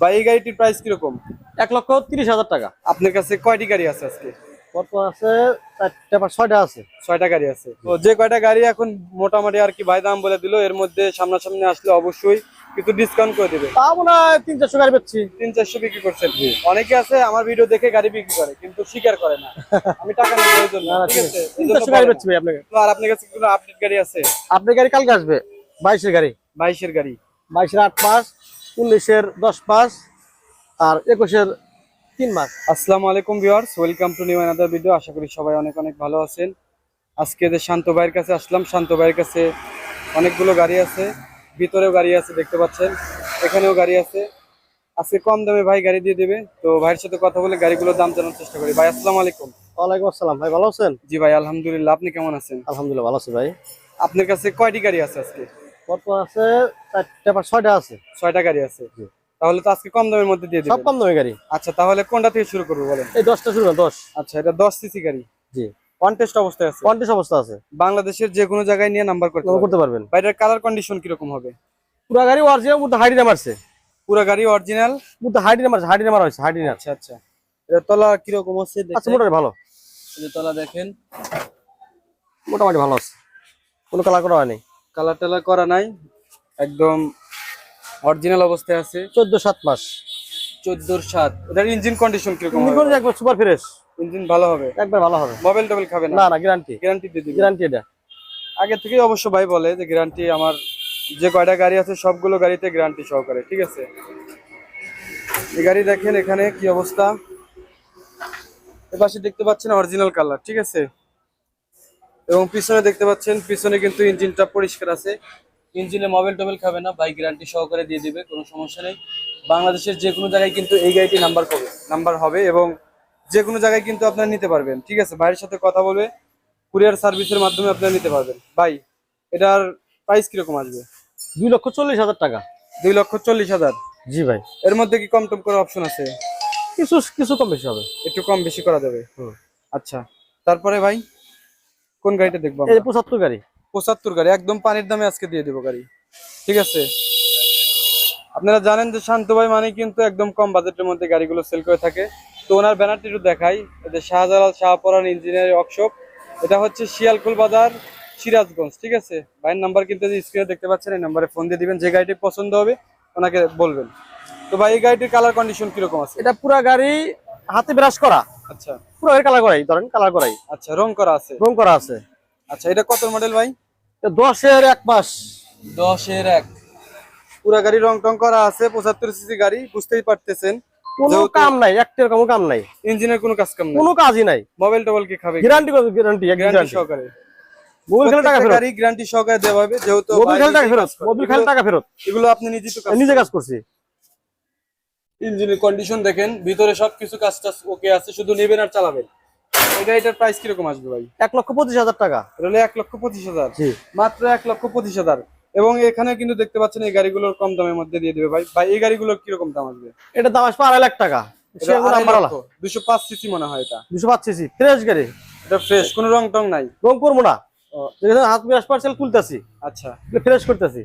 বা এই গাড়িটির প্রাইস কীরকম? এক লক্ষ তিরিশ হাজার টাকা। আপনার কাছে কয়টি গাড়ি আছে আজকে? বর্তমান আছে ছয়টা আছে। ছয়টা গাড়ি আছে। তো যে কয়টা গাড়ি এখন মোটামুটি আর কি ভাই দাম বলে দিল এর মধ্যে সামনাসামনি আসলে অবশ্যই কিছু ডিসকাউন্ট করে দিবে। তা মনে হয় তিন চারশো গাড়ি বেচছি। তিন চারশো বিক্রি করছেন। অনেকে আছে আমার ভিডিও দেখে গাড়ি বিক্রি করে কিন্তু স্বীকার করে না। আমি টাকা নেই ওই না, না, ঠিক ঠিক আছে? তিন চারশো গাড়ি ভাই আপনাকে। না। আর আপনার কাছে কোনো আপডেট গাড়ি আছে? আপনার গাড়ি কালকে আসবে বাইশের গাড়ি। বাইশের গাড়ি। বাইশের আট মাস উনিশের দশ মাস আর একুশের তিন মাস। আসসালামু আলাইকুম viewers welcome to new another video. আশা করি সবাই অনেক অনেক ভালো আছেন। আজকে যে শান্ত ভাইয়ের কাছে আসলাম শান্ত ভাইয়ের কাছে অনেকগুলো গাড়ি আছে ভিতরেও গাড়ি আছে দেখতে পাচ্ছেন এখানেও গাড়ি আছে। আজকে কম দামে ভাই গাড়ি দিয়ে দেবে তো ভাইয়ের সাথে কথা বলে গাড়িগুলোর দাম জানার চেষ্টা করি। ভাই আসসালামু আলাইকুম। ওয়ালাইকুম আসসালাম ভাই ভালো আছেন? জি ভাই আলহামদুলিল্লাহ আপনি কেমন আছেন? আলহামদুলিল্লাহ ভালো আছি ভাই। আপনার কাছে কয়টি গাড়ি আছে আজকে? বর্তমান আছে? চারটা বা ছয়টা আছে। ছয়টা গাড়ি আছে। তাহলে তো আজকে কম দামের মধ্যে দিয়ে সব কম দামি গাড়ি। আচ্ছা তাহলে কোনটা থেকে শুরু করব বলেন? এই দশটা শুরু দশ। আচ্ছা এটা দশ সিসি গাড়ি। জি। কন্টেস্ট অবস্থায় আছে? পঞ্চাশ অবস্থা আছে। বাংলাদেশের যে কোনো জায়গায় নিয়ে নাম্বার করতে পারবেন। করতে পারবেন। বাইরের কালার কন্ডিশন কীরকম হবে? পুরো গাড়ি অরিজিনাল মধ্যে হাইডি নাম্বার আছে। পুরো গাড়ি অরিজিনাল মধ্যে হাইডি নাম্বার আছে হাইডি নাম্বার হয়েছে হাইডি আচ্ছা আচ্ছা। এটা তলা কীরকম আছে আচ্ছা মোটামুটি ভালো। এই তলা দেখেন। মোটামুটি ভালো আছে। কোনো কালার করা হয়নি। কালার টালার করা নাই একদম অরিজিনাল অবস্থায় আছে। চোদ্দ সাত মাস। চোদ্দোর সাত। এটার ইঞ্জিন কন্ডিশন কীরকম একবার সুপার ফ্রেশ ইঞ্জিন ভালো হবে? একবার ভালো হবে। মোবাইল টোবাইল খাবে না? না না গ্যারান্টি গ্যারান্টি দিয়ে দিবে। গ্যারান্টি এটা। আগে থেকেই অবশ্য ভাই বলে যে গ্যারান্টি আমার যে কয়টা গাড়ি আছে সবগুলো গাড়িতে গ্যারান্টি সহকারে ঠিক আছে? এই গাড়ি দেখেন এখানে কি অবস্থা? এপাশে দেখতে পাচ্ছেন অরিজিনাল কালার ঠিক আছে? এবং পিছনে দেখতে পাচ্ছেন পিছনে কিন্তু ইঞ্জিনটা পরিষ্কার আছে। ইঞ্জিনে মোবাইল টোবেল খাবে না বাইক গ্যারান্টি সহকারে দিয়ে দিবে কোনো সমস্যা নেই। বাংলাদেশের যে কোনো জায়গায় কিন্তু এই গাড়িটি নাম্বার পাবে নাম্বার হবে এবং যে কোনো জায়গায় কিন্তু আপনারা নিতে পারবেন। ঠিক আছে ভাইয়ের সাথে কথা বলবে কুরিয়ার সার্ভিসের মাধ্যমে আপনারা নিতে পারবেন। ভাই এটার প্রাইস কীরকম আসবে? দুই লক্ষ চল্লিশ হাজার টাকা। দুই লক্ষ চল্লিশ হাজার? জি ভাই। এর মধ্যে কি কম টম করার অপশন আছে? কিছু কিছু কম বেশি হবে। একটু কম বেশি করা যাবে। আচ্ছা তারপরে ভাই? কোন গাড়িটা দেখব এই যে পঁচাত্তর গাড়ি। পঁচাত্তর গাড়ি একদম পানির দামে আজকে দিয়ে দেবো গাড়ি। ঠিক আছে? আপনারা জানেন যে শান্ত ভাই মানে কিন্তু একদম কম বাজেটের মধ্যে গাড়িগুলো সেল করে থাকে। তো ওনার ব্যানারটি একটু দেখাই এটা শাহজালাল শাহপরান ইঞ্জিনিয়ারিং ওয়ার্কশপ এটা হচ্ছে শিয়ালকুল বাজার সিরাজগঞ্জ ঠিক আছে? ভাইয়ের নাম্বার কিন্তু স্ক্রিনে দেখতে পাচ্ছেন এই নাম্বারে ফোন দিয়ে দিবেন যে গাড়িটি পছন্দ হবে ওনাকে বলবেন। তো ভাই এই গাড়িটির কালার কন্ডিশন কীরকম আছে? এটা পুরা গাড়ি হাতে ব্রাশ করা। আচ্ছা। পুরো গাড়ি কালার করাই ধরেন কালার করাই। আচ্ছা রং করা আছে। রং করা আছে। আচ্ছা এটা কত মডেল ভাই? দশের এক মাস। দশের এক। পুরা গাড়ি রং টং করা আছে পঁচাত্তর সিসি গাড়ি বুঝতেই পারতেছেন। কোনো কাম নাই একটার কোনো কাম নাই। ইঞ্জিনের কোনো কাজ কাম নেই। কোনো কাজই নাই। মোবাইল টোবাইল কি খাবে? গ্যারান্টি গ্যারান্টি এক গ্যারান্টি গ্যারান্টি সহকারে। খেলে টাকা ফেরত। গাড়ি গ্যারান্টি সহকারে দেওয়া হবে যেহেতু মোবিল খেলে টাকা ফেরত খেলে টাকা ফেরত। এগুলো আপনি তো কাজ নিজে কাজ করছি। ইঞ্জিনের কন্ডিশন দেখেন ভিতরে সবকিছু কাজ টাজ ওকে আছে শুধু নেবেন আর চালাবেন। এই গাড়িটার প্রাইস কীরকম আসবে ভাই? এক লক্ষ পঁচিশ হাজার টাকা। এটা এক লক্ষ পঁচিশ হাজার। মাত্র এক লক্ষ পঁচিশ হাজার। এবং এখানে কিন্তু দেখতে পাচ্ছেন এই গাড়িগুলোর কম দামের মধ্যে দিয়ে দেবে ভাই। ভাই এই গাড়িগুলোর কীরকম দাম আসবে? এটা দাম আসবে আড়াই লাখ টাকা। নাম্বার দুশো পাঁচ সিসি মনে হয় এটা। দুশো পাচ্ছি ফ্রেশ গাড়ি। এটা ফ্রেশ কোনো রং টং নাই। রং করব না। ও, হাত ব্রাশ পার্সেল খুলতেছি। আচ্ছা। ফ্রেশ করতেছি।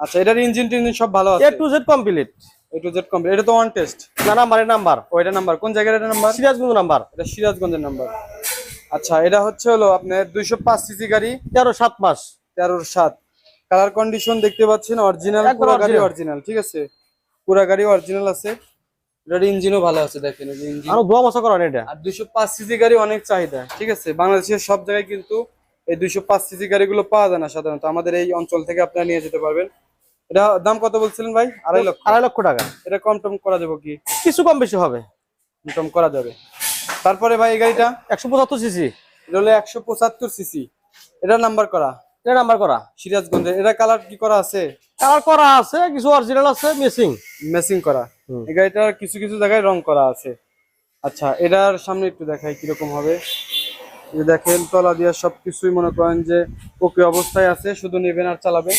আচ্ছা এটার ইঞ্জিন টিঞ্জিন সব ভালো এ আছে to Z complete A to Z complete এটা তো ওয়ান টেস্ট না নাম্বার ও এটা নাম্বার কোন জায়গার এটা নাম্বার সিরাজগঞ্জ নাম্বার এটা সিরাজগঞ্জের নাম্বার আচ্ছা এটা হচ্ছে হলো আপনার দুইশো পাঁচ সিসি গাড়ি। তেরো সাত মাস। তেরোর সাত। কালার কন্ডিশন দেখতে পাচ্ছেন অরিজিনাল পুরো গাড়ি অরিজিনাল ঠিক আছে? পুরো গাড়ি অরিজিনাল আছে। এটার ইঞ্জিনও ভালো আছে দেখেন এই যে ইঞ্জিন আরও দোয়া মশা এটা। আর সিসি গাড়ি অনেক চাহিদা ঠিক আছে? বাংলাদেশের সব জায়গায় কিন্তু এই দুইশো পাঁচ সিসি গাড়িগুলো পাওয়া যায় না সাধারণত। আমাদের এই অঞ্চল থেকে আপনারা নিয়ে যেতে পারবেন। এটা দাম কত বলছিলেন ভাই? আড়াই লক্ষ। আড়াই লক্ষ টাকা। এটা কম টম করা যাবে কি? কিছু কম বেশি হবে। কম টম করা যাবে। তারপরে ভাই এই গাড়িটা? একশো পঁচাত্তর সিসি এটা হলো একশো পঁচাত্তর সিসি এটা নাম্বার করা? এটা নাম্বার করা। সিরাজগঞ্জের এটা কালার কি করা আছে? কালার করা আছে কিছু অরিজিনাল আছে মিসিং মেসিং করা। এই গাড়িটার কিছু কিছু জায়গায় রং করা আছে। আচ্ছা এটার সামনে একটু দেখাই কীরকম হবে। দেখেন তলা দিয়ে সবকিছুই মনে করেন যে ওকে অবস্থায় আছে শুধু নেবেন আর চালাবেন।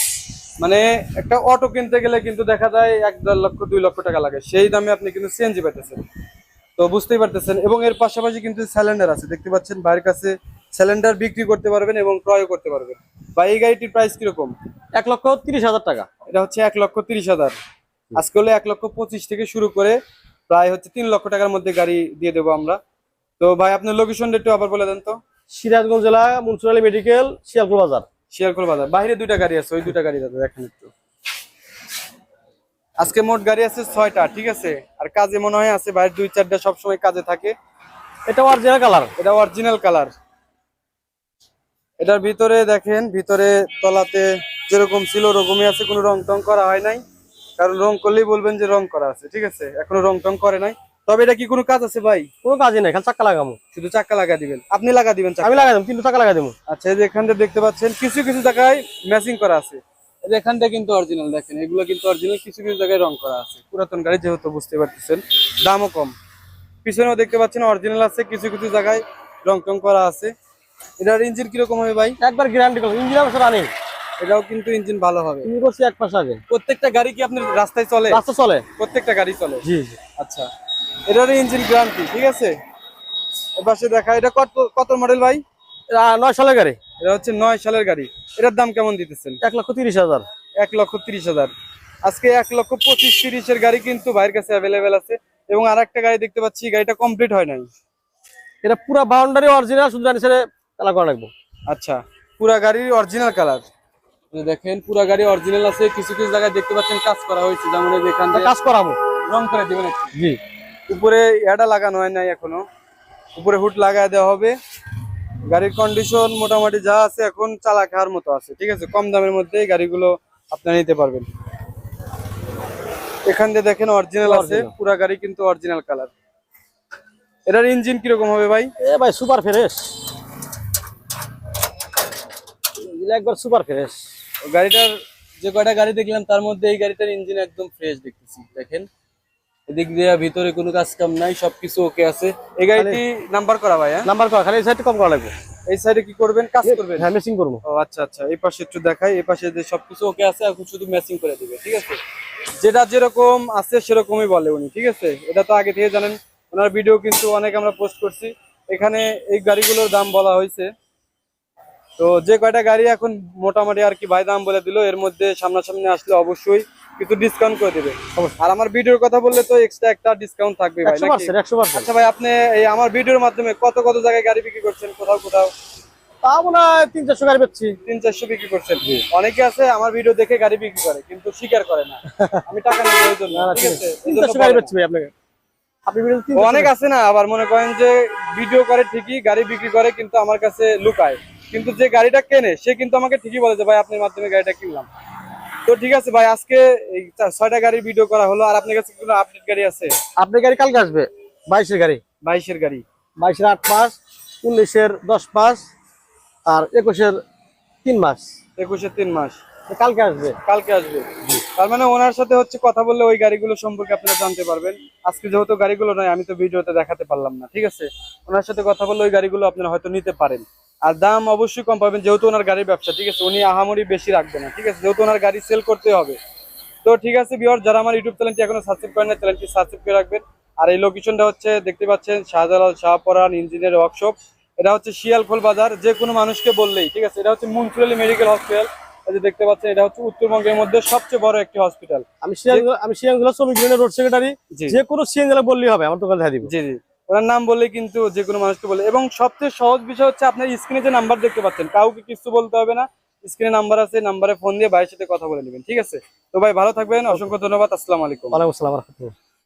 মানে একটা অটো কিনতে গেলে কিন্তু দেখা যায় এক দেড় লক্ষ দুই লক্ষ টাকা লাগে। সেই দামে আপনি কিন্তু সিএনজি পাইতেছেন। তো বুঝতেই পারতেছেন। এবং এর পাশাপাশি কিন্তু স্যালেন্ডার আছে। দেখতে পাচ্ছেন ভাইয়ের কাছে স্যালেন্ডার বিক্রি করতে পারবেন এবং ক্রয় করতে পারবেন। বা এই গাড়িটির প্রাইস কীরকম? এক লক্ষ তিরিশ হাজার টাকা। এটা হচ্ছে এক লক্ষ তিরিশ হাজার। আজকে হলে এক লক্ষ পঁচিশ থেকে শুরু করে প্রায় হচ্ছে তিন লক্ষ টাকার মধ্যে গাড়ি দিয়ে দেবো আমরা। তো ভাই আপনার লোকেশনটা একটু আবার বলে দেন তো। সিরাজগঞ্জ জেলা মুন্সিপালি মেডিকেল শিয়ালপুর বাজার। শিয়ারকোল বাজার বাইরে দুইটা গাড়ি আছে ওই দুইটা গাড়ি দাদা দেখেন একটু। আজকে মোট গাড়ি আছে ছয়টা ঠিক আছে? আর কাজে মনে হয় আছে বাইরে দুই চারটা সবসময় কাজে থাকে। এটা অরিজিনাল কালার এটা অরিজিনাল কালার এটার ভিতরে দেখেন ভিতরে তলাতে যেরকম ছিল ওরকমই আছে কোনো রং টং করা হয় নাই। কারণ রং করলেই বলবেন যে রং করা আছে ঠিক আছে? এখনও রং টং করে নাই। তবে এটা কি কোনো কাজ আছে ভাই? কোনো কাজই নাই খালি চাক্কা লাগামো। শুধু চাক্কা লাগা দিবেন। আপনি লাগা দিবেন আমি লাগাই দেবো কিন্তু চাক্কা লাগাই দেবো। আচ্ছা এই যে এখান থেকে দেখতে পাচ্ছেন কিছু কিছু জায়গায় ম্যাচিং করা আছে। এই যে এখানটা কিন্তু অরিজিনাল দেখেন এগুলো কিন্তু অরিজিনাল কিছু কিছু জায়গায় রং করা আছে। পুরাতন গাড়ি যেহেতু বুঝতে পারতেছেন দামও কম। পিছনেও দেখতে পাচ্ছেন অরিজিনাল আছে কিছু কিছু জায়গায় রং টং করা আছে। এটার ইঞ্জিন কীরকম হবে ভাই? একবার গ্যারান্টি করব ইঞ্জিন অবশ্য রানিং এটাও কিন্তু ইঞ্জিন ভালো হবে। ইঞ্জিন করছি এক মাস আগে। প্রত্যেকটা গাড়ি কি আপনার রাস্তায় চলে? রাস্তা চলে। প্রত্যেকটা গাড়ি চলে? জি জি। আচ্ছা। এটার ইঞ্জিন গ্যারান্টি ঠিক আছে? এপাশে দেখা এটা কত কত মডেল ভাই? এটা নয় সালের গাড়ি। এটা হচ্ছে নয় সালের গাড়ি। এটার দাম কেমন দিতেছেন? এক লক্ষ তিরিশ হাজার। এক লক্ষ তিরিশ হাজার। আজকে এক লক্ষ পঁচিশ তিরিশের গাড়ি কিন্তু ভাইয়ের কাছে অ্যাভেলেবেল আছে। এবং আর একটা গাড়ি দেখতে পাচ্ছি গাড়িটা কমপ্লিট হয় নাই। এটা পুরো বাউন্ডারি অরিজিনাল শুধু জানি সেটা কালার করা লাগবো। আচ্ছা পুরা গাড়ির অরিজিনাল কালার দেখেন পুরা গাড়ি অরিজিনাল আছে। কিছু কিছু জায়গায় দেখতে পাচ্ছেন কাজ করা হয়েছে। যেমন এখান থেকে কাজ করাবো। রং করে দিবেন জি। উপরে এটা লাগানো হয় নাই এখনও। উপরে হুড লাগায় দেওয়া হবে। গাড়ির কন্ডিশন মোটামুটি যা আছে এখন চালা খাওয়ার মতো আছে ঠিক আছে? কম দামের মধ্যে গাড়িগুলো আপনারা নিতে পারবেন। এখান দিয়ে দেখেন অরিজিনাল আছে পুরা গাড়ি কিন্তু অরিজিনাল কালার এটার ইঞ্জিন কীরকম হবে ভাই? এ ভাই সুপার ফ্রেশ একবার সুপার ফ্রেশ গাড়িটার যে কয়টা গাড়ি দেখলাম তার মধ্যে এই গাড়িটার ইঞ্জিন একদম ফ্রেশ দেখতেছি। দেখেন? এদিক দিয়ে ভিতরে কোনো কাজ কাম নাই সবকিছু ওকে আছে। এই গাড়িটি নাম্বার করা ভাই হ্যাঁ? নাম্বার করা খালি এই সাইডটা কম করা লাগবে। এই সাইডে কি করবেন? কাজ করবেন? হ্যাঁ মেসিং করব। ও আচ্ছা আচ্ছা এই পাশে একটু দেখাই এই পাশে যে সবকিছু ওকে আছে এখন শুধু ম্যাচিং করে দিবে ঠিক আছে? যেটা যেরকম আছে সেরকমই বলে উনি ঠিক আছে? এটা তো আগে থেকে জানেন ওনার ভিডিও কিন্তু অনেক আমরা পোস্ট করছি। এখানে এই গাড়িগুলোর দাম বলা হয়েছে। তো যে কয়টা গাড়ি এখন মোটামুটি আর কি ভাই দাম বলে দিল এর মধ্যে সামনাসামনি আসলে অবশ্যই কিছু ডিসকাউন্ট করে দিবে। আর আমার ভিডিওর কথা বললে তো এক্সট্রা একটা ডিসকাউন্ট থাকবে ভাই আচ্ছা ভাই আপনি এই আমার ভিডিওর মাধ্যমে কত কত জায়গায় গাড়ি বিক্রি করছেন? কোথাও কোথাও? তা মনে হয় তিন চারশো গাড়ি পেয়েছি তিন চারশো বিক্রি করছেন। অনেকে আছে আমার ভিডিও দেখে গাড়ি বিক্রি করে কিন্তু স্বীকার করে না। আমি টাকা নেই ওই জন্য তিন চারশো গাড়ি বলে ভাই আপনাকে। অনেক আছে না আবার মনে করেন যে ভিডিও করে ঠিকই গাড়ি বিক্রি করে কিন্তু আমার কাছে লুকায়। কিন্তু যে গাড়িটা কেনে সে কিন্তু আমাকে ঠিকই বলে যে ভাই আপনার মাধ্যমে গাড়িটা কিনলাম। তো ঠিক আছে ভাই আজকে এই ছয়টা গাড়ির ভিডিও করা হলো আর আপনার কাছে কোনো আপডেট গাড়ি আছে? আপনার গাড়ি কালকে আসবে? বাইশের গাড়ি। বাইশের গাড়ি। বাইশের আট মাস উনিশের দশ মাস আর একুশের তিন মাস। একুশের তিন মাস। কালকে আসবে। কালকে আসবে। তার মানে ওনার সাথে হচ্ছে কথা বললে ওই গাড়িগুলো সম্পর্কে আপনারা জানতে পারবেন। আজকে যেহেতু গাড়িগুলো নয় আমি তো ভিডিওতে দেখাতে পারলাম না ঠিক আছে? ওনার সাথে কথা বললে ওই গাড়িগুলো আপনারা হয়তো নিতে পারেন। আর দাম অবশ্যই কম পাবেন যেহেতু ওনার গাড়ির ব্যবসা ঠিক আছে? উনি আহামরি বেশি রাখবে না ঠিক আছে? যেহেতু ওনার গাড়ি সেল করতে হবে। তো ঠিক আছে বিহার যারা আমার ইউটিউব চ্যানেলটি এখনও সাবস্ক্রাইব করেন না চ্যানেলটি সাবস্ক্রাইব করে রাখবেন। আর এই লোকেশনটা হচ্ছে দেখতে পাচ্ছেন শাহজালাল শাহপরান ইঞ্জিনিয়ার ওয়ার্কশপ এটা হচ্ছে শিয়ালখোল বাজার যে কোনো মানুষকে বললেই ঠিক আছে? এটা হচ্ছে মুন্সিপালি মেডিকেল হসপিটাল এই যে দেখতে পাচ্ছেন এটা হচ্ছে উত্তরবঙ্গের মধ্যে সবচেয়ে বড় একটি হসপিটাল আমি আমি সিয়াংগুলো শ্রমিক রোড সেক্রেটারি যে কোনো সিয়াংগুলো বললেই হবে আমার দোকান দেখা দিব। জি জি। ওনার নাম বলে কিন্তু যে কোনো মানুষকে বলে। এবং সবচেয়ে সহজ বিষয় হচ্ছে আপনার স্ক্রিনে যে নাম্বার দেখতে পাচ্ছেন, কাউকে কিছু বলতে হবে না। স্ক্রিনে নাম্বার আছে নাম্বারে ফোন দিয়ে ভাইয়ের সাথে কথা বলে নেবেন, ঠিক আছে? তো ভাই ভালো থাকবেন, অসংখ্য ধন্যবাদ, আসসালামু আলাইকুম। ওয়ালাইকুম আসসালাম